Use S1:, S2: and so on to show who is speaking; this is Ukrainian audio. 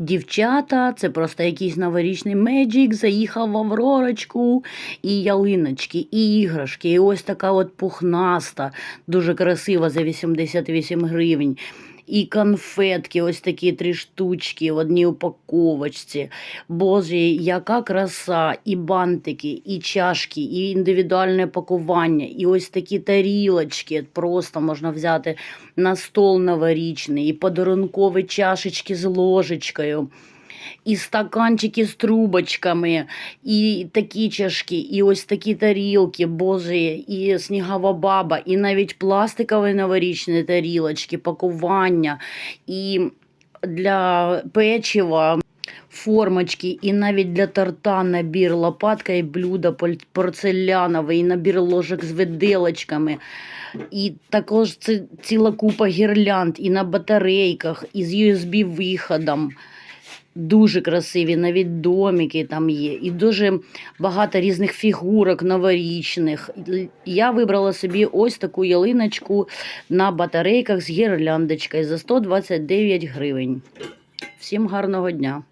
S1: Дівчата, це просто якийсь новорічний меджик, заїхав в Авророчку, і ялиночки, і іграшки, і ось така от пухнаста, дуже красива за 88 гривень. І конфетки, ось такі три штучки в одній упаковочці. Боже, яка краса, і бантики, і чашки, і індивідуальне пакування, і ось такі тарілочки. Просто можна взяти на стол новорічний, і подарункові чашечки з ложечкою. І стаканчики з трубочками, і такі чашки, і ось такі тарілки, боже, і снігова баба, і навіть пластикові новорічні тарілочки, пакування, і для печива формочки, і навіть для торта набір лопатка і блюдо пол- порцелянове, і набір ложок з виделочками. І також це ціла купа гірлянд і на батарейках, і з USB-виходом. Дуже красиві, навіть домики там є, і дуже багато різних фігурок новорічних. Я вибрала собі ось таку ялиночку на батарейках з гірляндочкою за 129 гривень. Всім гарного дня!